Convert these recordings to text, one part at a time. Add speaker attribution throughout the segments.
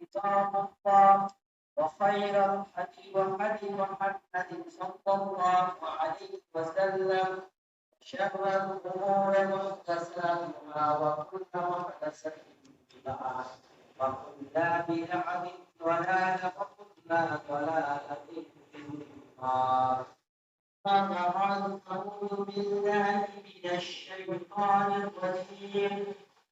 Speaker 1: كتاب الله وخير الحديث وحديث محمد صلى الله عليه وسلم شر الأمور محدثاتها وكل محدثة بدعة وكل بدعة ضلالة وكل ضلالة في النار بعد أعوذ بالله من الشيطان الرجيم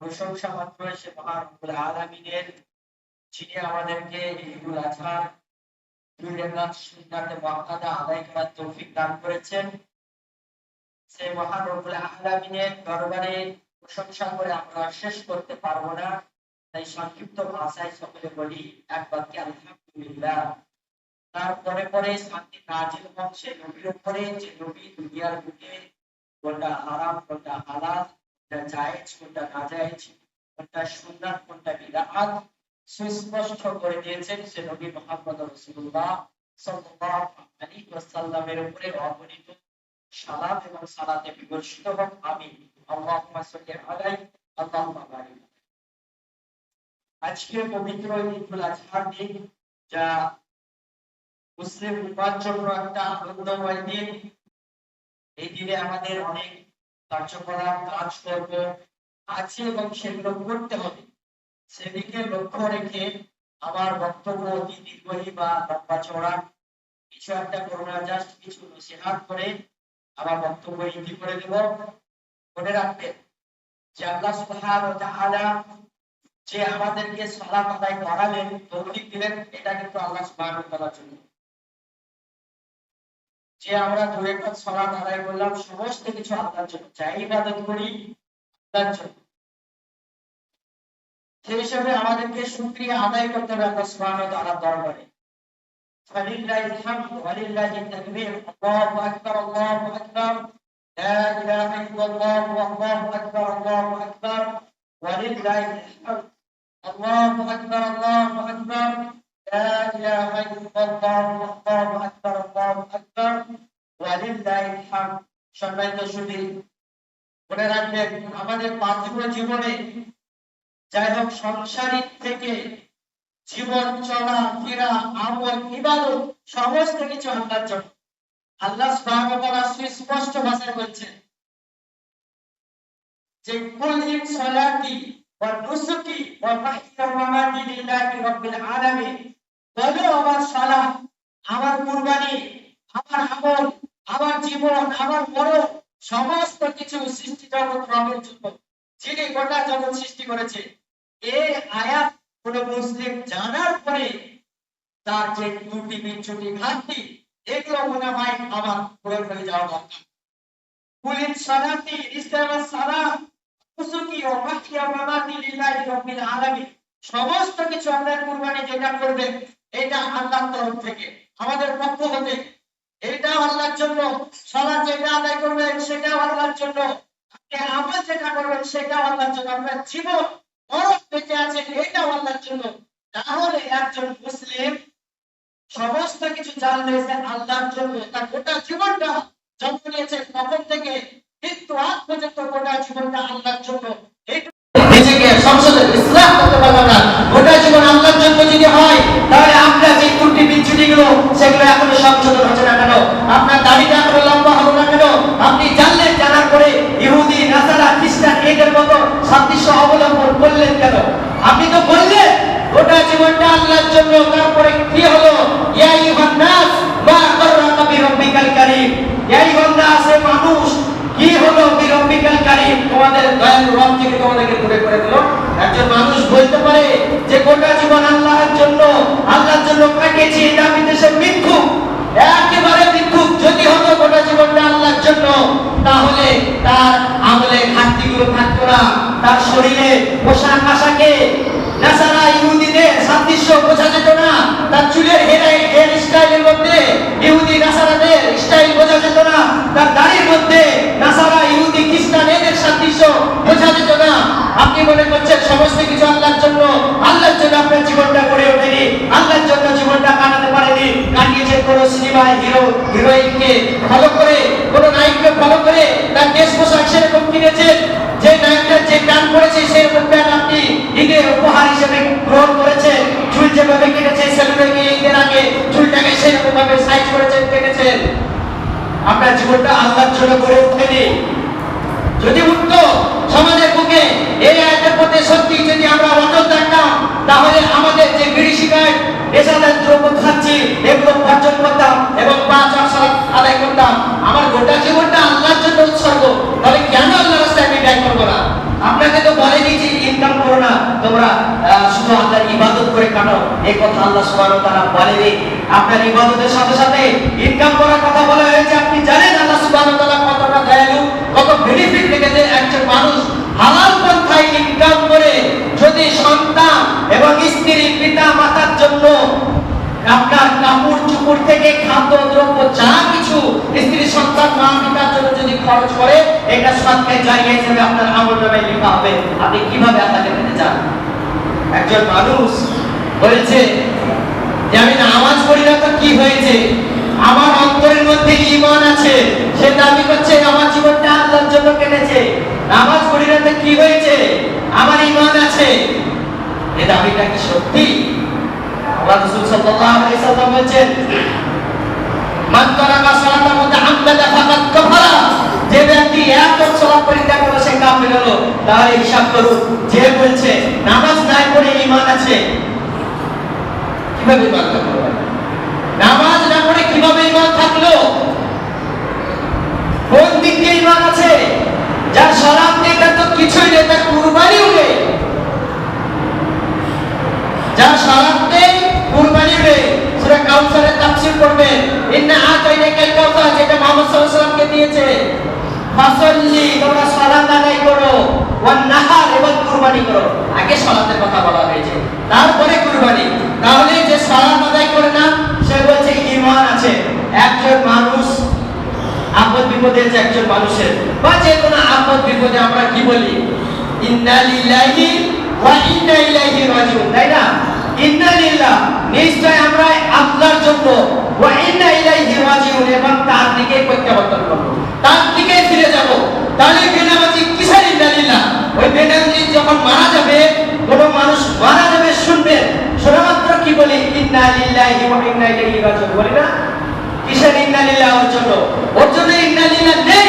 Speaker 1: প্রশংসা মাত্র সে মহান আলমিনের, যিনি আমাদেরকে ঈদুল আজহার আদায় করার তৌফিক দান করেছেন। সেই মহান রব্বুল আলামিনের দরবারে প্রশংসা করে আমরা শেষ করতে পারব না। তাই সংক্ষিপ্ত ভাষায় সকলে বলি, এক বাক্যে আলহামদুলিল্লাহ। তারপরে পরে শান্তি নাজিল হন সে নবীর উপরে, যে নবী দুনিয়ার বুকে কোনটা হারাম কোনটা হালাল কোনটা জায়েজ কোনটা নাজায়েজ কোনটা সুন্নাত কোনটা বিদআত সুস্পষ্ট করে দিয়েছেন সে নবী মুহাম্মদ রাসূলুল্লাহ সাল্লাল্লাহু আলাইহি ওয়াসাল্লামের উপরে সালাত এবং সালাতে বিবর্ষিত হোক আমিন। আল্লাহুম্মা সাল্লি আলাইহি আল্লাহুম্মা বারিক। আজকে পবিত্র ঈদুল আজহার দিন, যা মুসলিম উম্মার জন্য একটা আনন্দময় দিন। এই দিনে আমাদের অনেক কার্যকলাপ কাজকর্ম আছে এবং সেগুলো করতে হবে। সেদিকে লক্ষ্য রেখে আমার বক্তব্য অতি দীর্ঘই বা লম্বা চড়া কিছু একটা করোনা জাস্ট কিছু নসিহাত করে আমার বক্তব্য ইতি করে দেব। মনে রাখবেন, যে আল্লাহ সুবহানাহু ওয়া তাআলা যে আমাদেরকে সালাত আদায় করালেন, তৌফিক দিলেন, এটা কিন্তু আল্লাহ সুবহানাহু ওয়া জন্য। যে আমরা ধরে পথ সলাৎ আদায় করলাম, সমস্ত কিছু আপনার জন্য। চাই ইবাদত করি আপনার জন্য। সেই হিসাবে আমাদেরকে সুক্রিয়া আদায় করতে হবে আপনার সুবহান তারা দরবারে। ফালিল্লাহিল আকবার, আল্লাহু আকবার। আল্লাহু আকবার, আল্লাহু হামদ। আল্লাহু আকবার আল্লাহু আকবার। لا اله الا الله والله اكبر الله اكبر ولله الحمد সম্মানিত সুধী মনে রাখবেন আমাদের পার্থিব জীবনে যাই হোক সংসারিক থেকে জীবন চলা ফেরা আমল ইবাদত সমস্ত কিছু আল্লাহর জন্য আল্লাহ সুবহানাহু ওয়া তাআলা সুস্পষ্ট ভাষায় বলছেন যে কুল ইন সালাতি ওয়া নুসুকি ওয়া মাহইয়া ওয়া মামাতি লিল্লাহি রাব্বিল আলামিন বলো আমার সালাত আমার কুরবানি, আমার আমল, আমার জীবন, আমার মরণ, সমস্ত কিছু সৃষ্টি জগৎ রবের জন্য, যিনি গোটা জগৎ সৃষ্টি করেছে। এই আয়াত কোন মুসলিম জানার পরে তার যে ত্রুটি বিচ্ছুটি ঘাটতি, এগুলো মনে হয় আমার পুরো ফেলে যাওয়া দরকার। কুলিন সালাতি, ইসলামের সালাম, উসুকি ও মাকিয়া মামাতি লিল্লাহি রাব্বিল আলামিন, সমস্ত কিছু আপনার কুরবানি যেটা করবেন এটা আল্লাহর তরফ থেকে, আমাদের পক্ষ হতে। এটাও আল্লাহর জন্য। সালাত যেটা আদায় করবেন, সেটাও আল্লাহর জন্য। আমল যেটা করবেন, সেটাও আল্লাহর জন্য। আপনার জীবন, মরণ বেঁচে আছে এটাও আল্লাহর জন্য। তাহলে একজন মুসলিম সমস্ত কিছু জানলে আল্লাহর জন্য তার গোটা জীবনটা জন্ম নিয়েছে তখন থেকে মৃত্যু আগ পর্যন্ত গোটা জীবনটা আল্লাহর জন্য। নিজেকে সংসদে ইসলাম করতে পারব না গোটা জীবন আল্লাহর জন্য যদি হয় তাহলে আমরা যে ত্রুটি বিচ্ছুটি গুলো সেগুলো এখনও সংশোধন হচ্ছে না কেন? আপনার দাড়িটা এখনও লম্বা হলো না কেন? আপনি জানলেন জানার পরে ইহুদি, নাসারা, খ্রিস্টান, এদের মতো সাদৃশ্য অবলম্বন করলেন কেন? আপনি তো বললেন, গোটা জীবনটা আল্লাহর জন্য, তারপরে কি হলো? ইয়া ইউহান নাস, মা গররাকা বিরব্বিকাল কারীম। ইয়া ইউহান মানুষ, কি হলো বিরব্বিকাল কারীম? তোমাদের দয়ালু রব থেকে তোমাদেরকে দূরে করে দিল। একজন মানুষ বলতে পারে যে, গোটা জীবন আল্লাহর জন্য আল্লাহর কাটিয়েছি এটা আমি মিথ্যুক, একেবারে মিথ্যুক। যদি হতো গোটা জীবনটা আল্লাহর জন্য, তাহলে তার আমলে ঘাটতিগুলো থাকতো না।
Speaker 2: তার শরীরে পোশাক আশাকে নাসারা ইহুদিদের সাদৃশ্য বোঝা যেত না তার চুলের হেয়ার হেয়ার স্টাইলের মধ্যে ইহুদি নাসারাদের স্টাইল বোঝা যেত না তার দাড়ির মধ্যে নাসারা ইহুদি খ্রিস্টান এদের সাদৃশ্য বোঝা যেত না আপনি মনে করছেন সমস্ত কিছু আল্লাহর জন্য আল্লাহর জন্য আপনার জীবনটা গড়ে ওঠেনি আল্লাহর জন্য জীবনটা কাটাতে পারেনি কাটিয়েছেন কোন সিনেমায় হিরো হিরোইনকে ফলো করে কোন নায়ককে ফলো করে তার দেশ পোশাক সেরকম কিনেছেন যে নায়কটা যে গান সেরকম আপনি উপহার হিসেবে গ্রহণ করেছেন। চুল যেভাবে গিয়ে ঈদের আগে চুলটাকে সেরকম ভাবে সাইজ করেছেন, কেটেছেন। আপনার জীবনটা আল্লাহর জন্য গড়ে ওঠেনি যদি সমাজের বুকে এই আয়াতের প্রতি সত্যি যদি আমরা তাহলে আমাদের যে নেশাদার দ্রব্য খাচ্ছি, এগুলো বর্জন করতাম এবং পাঁচ সালাত আদায় করতাম। আমার গোটা জীবনটা আল্লাহর জন্য উৎসর্গ। তাহলে কেন আল্লাহ রাস্তায় আমি ব্যয় করব না? আপনাকে তো বলেনি যে ইনকাম করো না তোমরা আহ, শুধু আল্লাহর ইবাদত করে কাটাও। এই কথা আল্লাহ সুবহানাহু তাআলা বলেনি আপনার ইবাদতের সাথে সাথে ইনকাম করার কথা বলা হয়েছে। আপনি জানেন আল্লাহ সুবহানাহু তাআলা কতটা দয়ালু, কত বেনিফিট রেখেছে একজন মানুষ হালাল পন্থায় ইনকাম করে যদি সন্তান এবং স্ত্রী পিতা মাতার জন্য আপনার কাপড় চুপড় থেকে খাদ্য দ্রব্য যা কিছু স্ত্রী সন্তান মা পিতার জন্য যদি খরচ করে, এটা সৎকায় জায়গা হিসেবে আপনার আমল নামে লেখা হবে। আপনি কীভাবে আল্লাহকে পেতে চান? একজন মানুষ বলেছে যে, আমি নামাজ পড়ি না তো কি হয়েছে? আমার অন্তরের মধ্যে ঈমান আছে? সে দাবি করছে আমার জীবনটা আল্লাহর জন্য কেটেছে। নামাজ পড়ি না তো কি হয়েছে? আমার ঈমান আছে। এ দাবিটা কি সত্যি? আল্লাহ রাসূল সাল্লাল্লাহু আলাইহি সাল্লাম বলেন মান তারাকা সালাতা মুতাআম্মাদা ফাকাদ কাফারা। যে ব্যক্তি ওয়াক্ত সালাত পরিত্যাগ করল সে কাফির হলো তাহলে হিসাব করুন। যে বলছে, নামাজ আছে? কীভাবে ঈমান থাকল? নামাজ না পড়ে কীভাবে ঈমান থাকল? কোন দিক ঈমান আছে? যার সালাত নেই, তার তো কিছুই নেই, তার কুরবানিও নেই। যার সালাত নেই কুরবানি নেই। সূরা কাউসারের তাফসীর করবেন ইন্না আতাইনাকাল কাউসার যেটা মুহাম্মদ সাল্লাল্লাহু আলাইহি সাল্লামকে দিয়েছে। ফাসাল্লি, তোমরা সালাত আদায় করো, ওয়ান নাহার এবং কুরবানি করো। আগে সালাতের কথা বলা হয়েছে। তারপরে কুরবানি। তাহলে যে সালাত আদায় করে না, সে বলছে ঈমান আছে। একজন মানুষ আপদ বিপদে যে একজন মানুষের। বা যে কোনো আপদ বিপদে আমরা কি বলি? ইন্না লিল্লাহি ওয়া ইন্না ইলাইহি রাজিউন, তাই না? ইন্না লিল্লাহ নিশ্চয় আমরা আল্লাহর জন্য ওয়া ইন্না ইন্না মানুষ মারা যাবে শুনবেন শোনা মাত্র কি বলি? ইন্না লিল্লাহি ওয়া ইন্না বলি না? কিসের ইন্নালিল্লাহ ওর জন্য? ওর জন্য ইন্নালিল্লাহ নেই।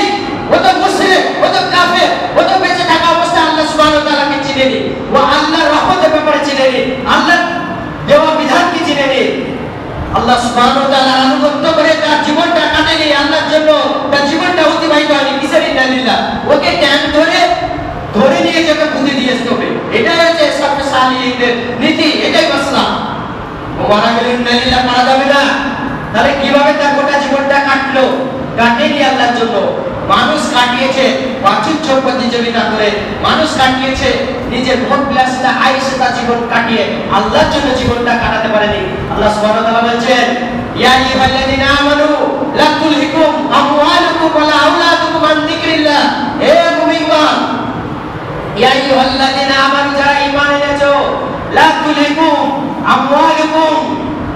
Speaker 2: ও তো মুসলিম ও তো কাফের, ও তো বেঁচে থাকা অবস্থায় আল্লাহ সুবহানাহু ওয়া তাআলাকে চিনে নি ও আল্লাহর রহমতের ব্যাপারে চিনে নি আল্লাহর দেওয়া বিধানকে চিনে নি আল্লাহ সুবহানাহু ওয়া তাআলা আনুগত্য করে তার জীবনটা কাটেনি আল্লাহর জন্য তার জীবনটা অতিবাহিত হয়নি। কিসের ইন্নালিল্লাহ ওকে ট্যাং ধরে ধরে নিয়ে যেতে বুদ্ধি দিয়ে আসতে হবে। এটাই হচ্ছে সবচেয়ে সালিহীনদের নীতি, এটাই মাসলা। ও মারা গেলে ইন্নালিল্লাহ মারা যাবে না। তাহলে কীভাবে তার গোটা জীবনটা কাটলো? কাটেনি আল্লাহর জন্য। মানুষ কাটিয়েছে প্রাচুর্য প্রতিযোগিতা করে। মানুষ কাটিয়েছে নিজের ভোট বিলাসিতা আইসে তার জীবন কাটিয়ে আল্লাহর জন্য জীবনটা কাটাতে পারেনি। আল্লাহ সুবহানাহু ওয়া তাআলা বলছেন, ইয়া আইয়ুহাল্লাযীনা আমানু, লা তুলহিকুম আমওয়ালুকুম ওয়ালা আওলাদুকুম আন যিকরিল্লাহ। হে মুমিনগণ, ইয়া আইয়ুহাল্লাযীনা আমানু, যারা ঈমান এনেছো, লা তুলহিকুম আমওয়ালুকুম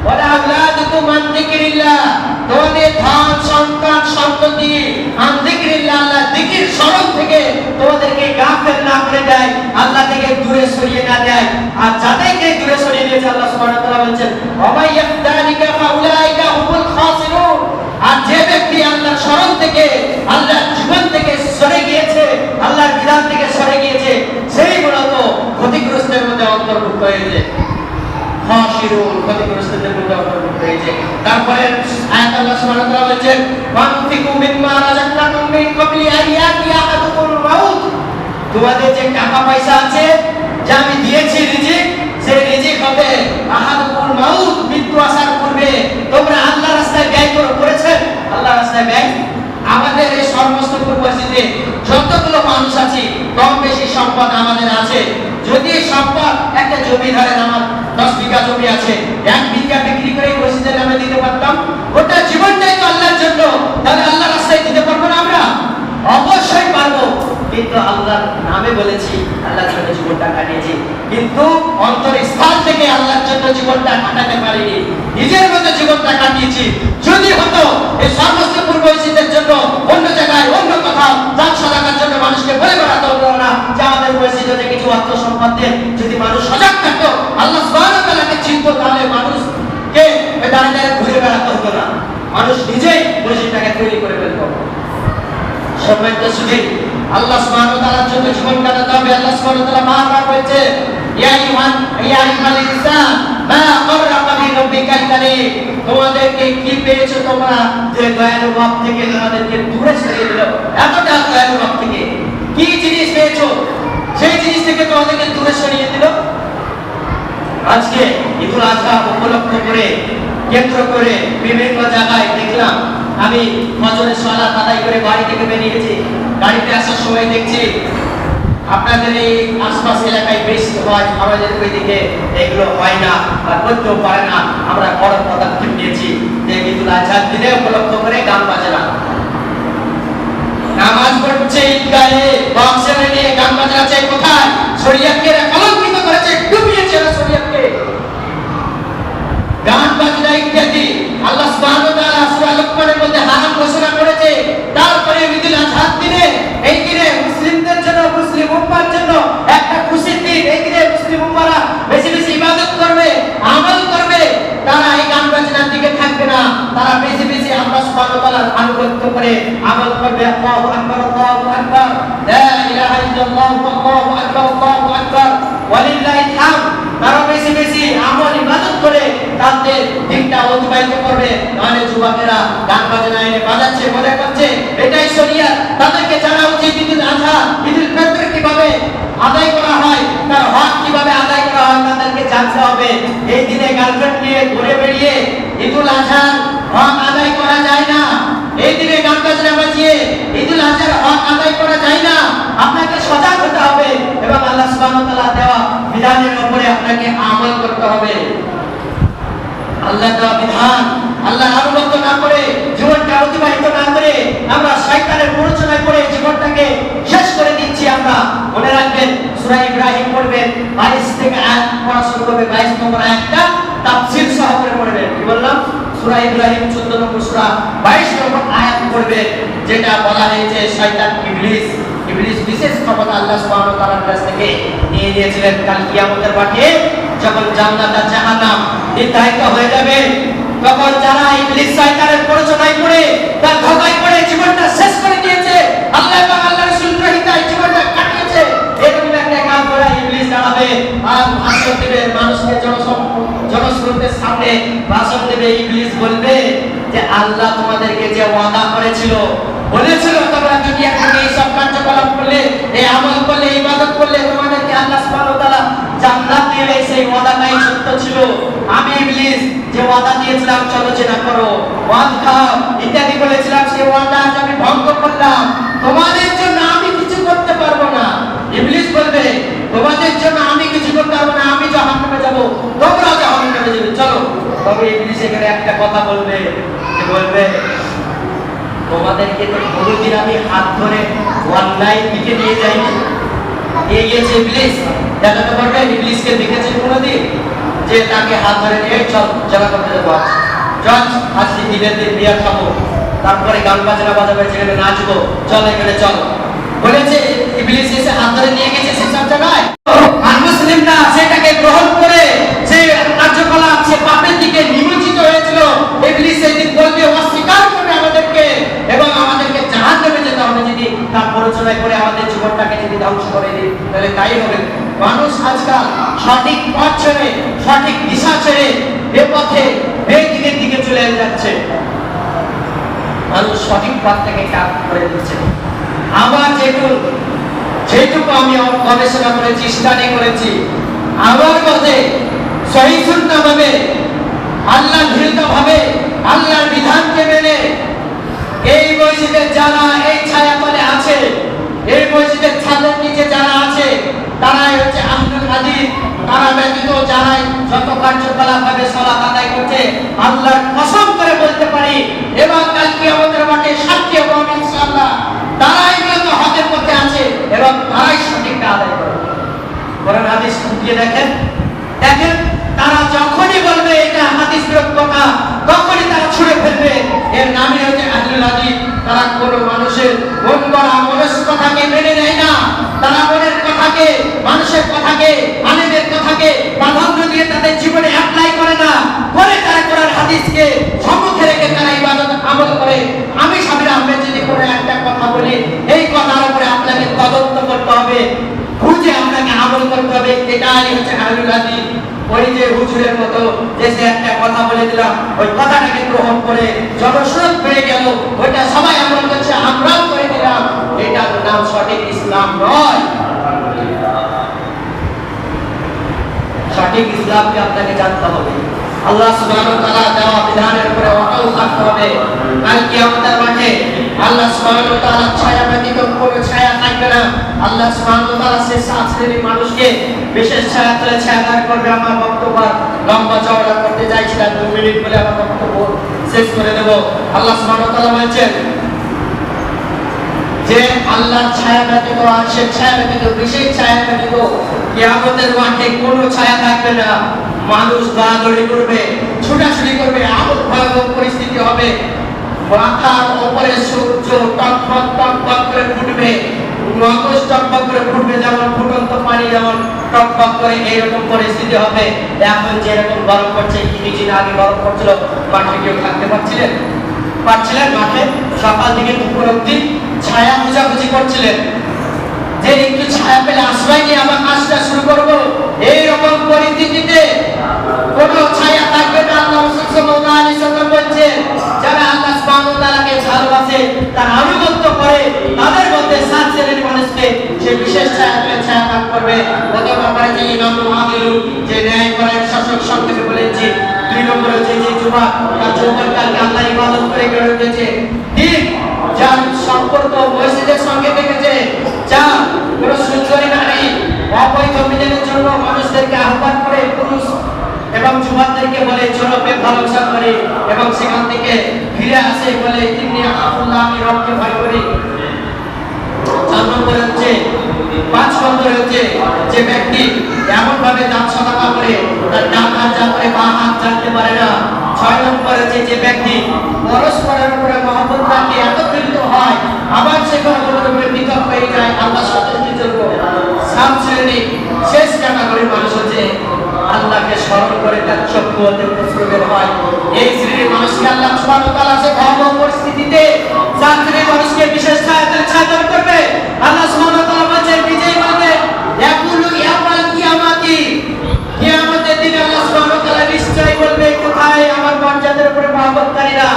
Speaker 2: ওয়ালা আওলাদুকুম আন যিকরিল্লাহ। তোমাদের ধন সন্তান সম্পত্তি আন যিকরিল্লাহ আল্লাহ যিকির স্মরণ থেকে তোমাদেরকে গাফেল না করে দেয় আল্লাহ থেকে দূরে সরিয়ে না দেয়। আর যাদেরকে দূরে সরিয়ে দিয়েছে, আল্লাহ সুবহানাহু ওয়া তাআলা বলেন ইয়াফদালিকা ফাউলাইকা হুমুল খাসিরুন। আর যে ব্যক্তি আল্লাহর স্মরণ থেকে, আল্লাহর জীবন থেকে সরে গিয়েছে, আল্লাহর বিধান থেকে সরে গিয়েছে, সেই মূলত ক্ষতিগ্রস্তের মধ্যে অন্তর্ভুক্ত হয়েছে। খাসিরুন ক্ষতিগ্রস্তদের মধ্যে অন্তর্ভুক্ত হয়েছে। তারপরে আয়াত আল্লাহ সুবহানাহু ওয়া মিম্মা রাযাকনাকুম মিন ক্বাবলি আন ইয়াতি আহাদুকুল মাউত। তোমাদের যে টাকা পয়সা আছে যা আমি দিয়েছি রিজিক, সেই রিজিক হবে আহাদুকুল মাউত, মৃত্যু আসার পূর্বে। তোমরা আল্লাহ রাস্তায় ব্যয় করো, করেছেন? আল্লাহ রাস্তায় ব্যয়? আমাদের এই সমস্ত পূর্বশীতে যতগুলো মানুষ আছি কম বেশি সম্পদ আমাদের আছে। যদি সম্পদ একটা জমি ধরেন, আমার দশ বিঘা জমি আছে, এক বিঘা বিক্রি করে মসজিদের নামে দিতে পারতাম ওটা জীবনটাই তো আল্লাহর জন্য তাহলে আল্লাহ রাস্তায় দিতে পারব না আমরা অবশ্যই পারব কিন্তু নামে বলেছি, আল্লাহর জন্য জীবনটা কাটিয়েছি। কিন্তু অন্তরস্থল থেকে আল্লাহর জন্য জীবনটা কাটাতে পারিনি। নিজের মতো জীবনটা কাটিয়েছি। যদি হতো, এই সমস্ত পূর্ব ইসিদের জন্য অন্য জায়গায়, অন্য কোথাও দান সাদাকার জন্য মানুষকে বলে বেড়াতে হতো না যে আমাদের মসজিদে কিছু অর্থ সম্পদ যদি মানুষ সজাগ থাকতো, আল্লাহ সুবহানাহু ওয়া তাহলে মানুষকে দাঁড়িয়ে দাঁড়িয়ে ঘুরে বেড়াতে হতো না। মানুষ নিজেই মসজিদটাকে তৈরি করে ফেলতো। সম্মানিত সুধী আল্লাহ সুবহানাহু ওয়া তাআলার জন্য জীবন কাটাতে হবে। আল্লাহ সুবহানাহু ওয়া তাআলা বারবার বলছে, ইয়া ইমান ইয়া আইয়ুহাল ইনসান, মা গররাকা বিরাব্বিকাল কারীম তোমাদেরকে কি পেয়েছ তোমরা যে দয়ালু বাপ থেকে তোমাদেরকে দূরে সরিয়ে দিল? এতটা দয়ালু বাপ থেকে। কি জিনিস পেয়েছ? সেই জিনিস থেকে তোমাদেরকে দূরে সরিয়ে দিল? আজকে ঈদুল আজহা উপলক্ষ করে, কেন্দ্র করে বিভিন্ন জায়গায় দেখলাম আমি ফজরের সালাত আদায় করে বাড়ি থেকে বেরিয়েছি গাড়িতে আসার সময় দেখছি আপনাদের এই আশপাশ এলাকায় বেশি হয় আমাদের ওইদিকে এগুলো হয় না বা করতেও পারে না। আমরা বড় পদক্ষেপ নিয়েছি যে ঈদুল আজহার দিনে উপলক্ষ করে গান বাজনা। নামাজ পড়ছে ঈদগাহে, বক্সে নিয়ে গান বাজনা চাই কোথায়? শরীয়তকে এরা কলঙ্কিত করেছে ডুবিয়েছে এরা শরীয়তকে গান বাজনা ইত্যাদি আল্লাহ সুবহানাহু ওয়া তাআলা সূরা লোকমানের মধ্যে হারাম ঘোষণা করেছে তারপরে ঈদুল আজহার দিনে এই দিনে মুসলিমদের জন্য মুসলিম উম্মার জন্য একটা খুশির দিন এই দিনে মুসলিম উম্মারা বেশি বেশি ইবাদত করবে আমল করবে তারা এই গান বাজনার দিকে থাকবে না তারা বেশি বেশি আনুগত্য করে আমল করবে আল্লাহু আকবার আল্লাহু আকবার, লা ইলাহা আল্লাহু আকবার আল্লাহু আকবার হামদ। তারা বেশি বেশি আমল ইবাদত করে তাদের দিনটা অতিবাহিত করবে। নাহলে যুবকেরা গান বাজনা এনে বাজাচ্ছে, মনে করছে, এটাই শরিয়াত। তাদেরকে জানা উচিত ঈদুল আজহা, ঈদুল ফিতর কীভাবে আদায় করা হয়, তার হক কীভাবে আদায় করা হয়, তাদেরকে জানতে হবে। এই দিনে গার্লফ্রেন্ড নিয়ে ঘুরে বেরিয়ে ঈদুল আজহার হক আদায় করা যায় না এই দিনে গান বাজনা বাজিয়ে ঈদুল আজহার হক আদায় করা যায় না আপনাকে সজাগ হতে হবে এবং আল্লাহ সুবহানাহু ওয়া তাআলা দেওয়া বিধানের উপরে আপনাকে আমল করতে হবে। আল্লাহ দেওয়া বিধান আল্লাহ না করে জীবনটা অতিবাহিত না করে, আমরা প্ররোচনায় জীবনটাকে শেষ করে দিচ্ছি আমরা। মনে রাখবেন ইব্রাহিম পড়বেন 22 থেকে আয়াত পড়া শুরু করবে 22 নম্বর আয়াতটা তাফসীর সহ করে পড়বেন। কি বললাম? সূরা ইব্রাহিম 14 নম্বর সূরা 22 নম্বর আয়াত পড়বে, যেটা বলা হয়েছে শয়তান ইবলিস। বিশেষ ক্ষমতা আল্লাহ সুবহানাহু তাআলার কাছ থেকে নিয়ে নিয়েছিলেন। কাল কিয়ামতের মাঠে যখন জান্নাত আর জাহান্নাম নির্ধারিত হয়ে যাবে, তখন যারা ইবলিস শয়তানের প্ররোচনায় পড়ে তার ধোকায় পড়ে জীবনটা শেষ করে দিয়েছে, আল্লাহ এবং আল্লাহর রাসূল গ্রহিতায় জীবনটা কাটিয়েছে। এরকম একটা কাজ করে ইবলিস দাঁড়াবে, আর ভাষণ দেবে মানুষকে জনসম, জনস্রোতের সামনে। ভাষণ দেবে ইবলিস বলবে যে, আল্লাহ তোমাদেরকে যে ওয়াদা করেছিল বলেছিল তোমরা দুনিয়া থেকে এই সব কার্যকলাপ করলে, এই আমল করলে ইবাদত করলে, তোমাদেরকে আল্লাহ সুবহানাহু তাআলা জান্নাত দিবে সেই ওয়াদাটাই সত্য ছিল। আমি ইবলিস যে ওয়াদা দিয়েছিলাম, চলো যেটা করো। ওয়াদ খাও ইত্যাদি বলেছিলাম, সেই ওয়াদা আজ আমি ভঙ্গ করলাম। তোমাদের জন্য আমি কিছু করতে পারব না। ইবলিস বলবে, তোমাদের জন্য আমি কিছু করতে পারব না, আমি জাহান্নামে যাব। তোমরা জাহান্নামে যাবে, চলো। তবে ইবলিস এখানে একটা কথা বলবে। বলবে? তোমাদেরকে তো কোনোদিন আমি হাত ধরে অন্যায় দিকে নিয়ে যাইনি। নিয়ে গিয়েছে ইবলিস? দেখাতে পারবে ইবলিসকে দেখেছে কোনোদিন? যে তাকে হাত ধরে নিয়ে চল, জেলা করতে আজ। চল আজকে দিনের দিন বিয়ার খাব। তারপরে গান বাজনা বাজাবে সেখানে নাচবো। চল এখানে, চল। বলেছে, ইবলিস এসে হাত ধরে নিয়ে গেছে সেসব জায়গায়। আর মুসলিমরা সেটাকে গ্রহণ করে সে কার্যকলাপ সে পাপের দিকে নিমজ্জিত হয়েছিল ইবলিস সেদিন বলবে অস্বীকার করবে আমাদেরকে এবং আমাদেরকে জাহাজ নেমে যেতে হবে যদি তার করে আমাদের জীবনটাকে যদি ধ্বংস করে দিই তাহলে তাই হবে। মানুষ আজকাল সঠিক পথ ছেড়ে, সঠিক দিশা ছেড়ে এ পথে এই দিকের দিকে চলে যাচ্ছে। মানুষ সঠিক পথ থেকে কাজ করে দিচ্ছে। আবার যেটুকু যেটুকু আমি গবেষণা করেছি স্টাডি করেছি, আমার মতে সহিষ্ণুতা ভাবে আল্লাহ ঘৃত ভাবে আল্লাহর বিধানকে মেনে এই মসজিদের যারা এই ছায়া ছায়াতলে আছে এই মসজিদের ছাদের নিচে যারা আছে, তারাই হচ্ছে আহলুল হাদিস। তারা ব্যতীত যারাই যত কার্যকলাপ ভাবে সালাত আদায় করছে, আল্লাহর কসম করে বলতে পারি এবং কাল কিয়ামতের মাঠে সাক্ষী হব ইনশাআল্লাহ। তারাই মূলত হকের মধ্যে আছে, এবং তারাই সঠিকটা আদায় করে কোরআন, হাদিস খুঁজে দেখেন? দেখেন, তারা যখনই বলবে এটা হাদিস বিরোধ কথা, তখনই তারা ছুড়ে ফেলবে। এর নামই হচ্ছে আহলুল হাদিস। তারা কোনো মানুষ মানুষের মন করা কথাকে মেনে নেয় না। তারা মনের কথাকে, মানুষের কথাকে, আলেমের কথাকে প্রাধান্য দিয়ে তাদের জীবনে অ্যাপ্লাই করে না। করে তারা কোরআন, হাদিসকে সম্মুখে রেখে তারা ইবাদত আমল করে। আমি সাবির আহমেদ যদি কোনো একটা কথা বলি, এই কথার উপরে আপনাকে তদন্ত করতে হবে। খুঁজে আপনাকে আমল করতে হবে। এটাই হচ্ছে আহলুল হাদিস ওই যে হুজুরের মতো যে একটা কথা বলে দিলাম, ওই কথাটাকে গ্রহণ করে জনস্রোত বেড়ে গেল। ওইটা সবাই আমার কাছে আমরাও করে দিলাম এটার নাম সঠিক ইসলাম নয়। সঠিক ইসলামকে আপনাকে জানতে হবে। আল্লাহ সুবহানাহু ওয়া তাআলা দেওয়া বিধানের উপরে অটল থাকতে হবে। কাল কিয়ামতের মাঠে আল্লাহ সুবহানাহু ওয়া তাআলা ছায়া ব্যতীত কোনো ছায়া থাকবে না। আল্লাহ সুবহানাহু ওয়া তাআলা সে সাত শ্রেণির মানুষকে বিশেষ ছায়া তলে ছায়া দান করবে। আমার বক্তব্য লম্বা চওড়া করতে চাইছিলাম দু মিনিট বলে আমার বক্তব্য শেষ করে দেব। আল্লাহ সুবহানাহু ওয়া তাআলা বলছেন যে আল্লাহ ছায়া ব্যতীত আর সে ছায়া ব্যতীত, বিশেষ ছায়া ব্যতীত কিয়ামতের মাঠে কোনো ছায়া থাকবে না। মানুষ দৌড়াদৌড়ি করবে, ছোটাছুটি করবে, এমন ভয়াবহ পরিস্থিতি হবে। মাথার উপরে সূর্য টকবক টকবক করে ফুটবে মগজ টকবক করে ফুটবে, যেমন ফুটন্ত পানি, যেমন টকবক করে এইরকম পরিস্থিতি হবে। এখন যেরকম গরম করছে কিছুদিন আগে গরম করছিল মাঠে কেউ থাকতে পারছিলেন? পাচ্ছিলেন মাঠে? সকাল থেকে দুপুর অব্দি ছায়া খোঁজাখুঁজি করছিলেন। যে একটু ছায়া পেলে আশ্রয় নিয়ে কাজটা শুরু করব। এইরকম পরিস্থিতিতে কোন ছায়া থাকবে না। আল্লাহ যারা ভালোবাসে, তার আনুগত্য করে, তাদের মধ্যে সাত শ্রেণির মানুষকে সে বিশেষ ছায়া ছায়া দান করবে। গত ব্যাপারে যে ইমাম যে ন্যায় করেন শাসক সংক্ষেপে বলেছি, দুই নম্বরে যে যে তার আল্লাহ ইবাদত করে গড়ে উঠেছে। তিন, যার সম্পর্ক মসজিদের সঙ্গে থেকেছে চার কোনো সুন্দরী নারী অবৈধ মিলনের জন্য মানুষদেরকে আহ্বান করে পুরুষ এবং যুবকদেরকে বলে, চলো প্রেম করে এবং সেখান থেকে ফিরে আসে বলে তিনি আল্লাহ আমি রবকে ভয় করি। চার নম্বর হচ্ছে, পাঁচ নম্বর হচ্ছে যে ব্যক্তি এমন ভাবে দান সদাকা করে তার ডান হাত করে, বা হাত জানতে পারে না, ছয় নম্বর হচ্ছে যে ব্যক্তি পরস্পরের উপরে মহব্বত রাখে, একত্রিত হয়, আবার সে কোনো উপরে পৃথক হয়ে যায় আল্লাহ সন্তুষ্টির জন্য সাত শ্রেণি শেষ ক্যাটাগরির মানুষ হচ্ছে আল্লাহকে স্মরণ করে তার চক্ষু হতে হয়। এই শ্রেণির মানুষকে আল্লাহ সুবহানাহু ওয়া তাআলা সে ভয়াবহ পরিস্থিতিতে সাত শ্রেণির মানুষকে বিশেষ ছায়াতের ছায়াদান করবে। আল্লাহ ওয়া তাআলা বলছেন নিজেই বলবে ইয়াকুলু ইয়ামাল কিয়ামাতি। কিয়ামতের দিনে আল্লাহ সুবহানাহু ওয়া তাআলা নিশ্চয়ই বলবে, কোথায় আমার মর্যাদার উপরে মহব্বতকারীরা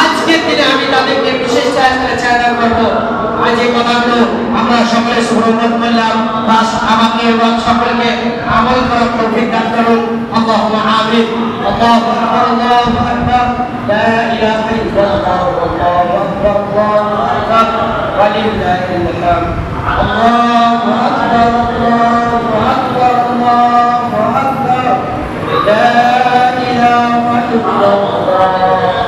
Speaker 2: আজকের দিনে আমি তাদেরকে বিশেষ ছায়াতের ছায়াদান করব। আজ এই কথাগুলো আমরা সকলে সুরমত করলাম বাস আমাকে এবং সকলকে আমল করার তৌফিক দান করুন। আল্লাহুম্মা আমিন। আল্লাহু আকবার আল্লাহু আকবার। লা ইলাহা ইল্লাল্লাহ, আল্লাহু আকবার আল্লাহু আকবার। ওয়ালিল্লাহিল হামদ আল্লাহু আকবার আল্লাহু আকবার আল্লাহু আকবার। লা ইলাহা ইল্লাল্লাহ।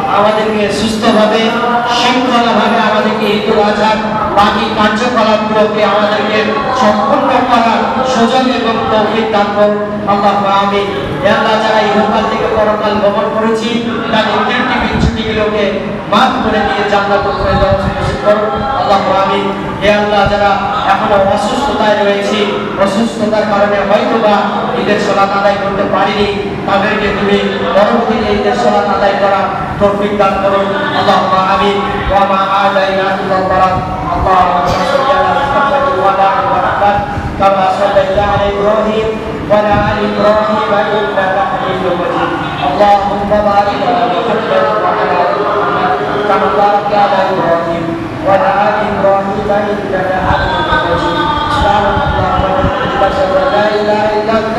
Speaker 2: আমাদেরকে সুস্থভাবে শৃঙ্খলাভাবে আমাদেরকে ঈদুল আজহার বাকি কার্যকলাপগুলোকে আমাদেরকে সম্পূর্ণ করার সুযোগ এবং তৌফিক দান করুন। আল্লাহ আমিন। হে আল্লাহ যারা ইহকাল থেকে পরকাল গমন করেছি তাদের ত্রুটি বিচ্ছুটিগুলোকে মাফ করে দিয়ে জান্নাত করে দেওয়া সুনিশ্চিত করুন। আল্লাহ আমিন। হে আল্লাহ যারা এখনও অসুস্থতায় রয়েছে, অসুস্থতার কারণে হয়তো বা ঈদের সলাত আদায় করতে পারিনি তাদেরকে তুমি পরবর্তীতে ঈদের সলাত আদায় করা তৌফিক দান করুন আল্লাহ আমিন ওয়া মা আদাইনা ইল্লা বারাক اللهم صل على محمد وعلى ال محمد كما صليت على ابراهيم وعلى ال ابراهيم انك حميد مجيد اللهم بارك على محمد وعلى ال محمد كما باركت على ابراهيم وعلى ال ابراهيم انك حميد مجيد سبحانك اللهم وبحمدك اشهد ان لا اله الا انت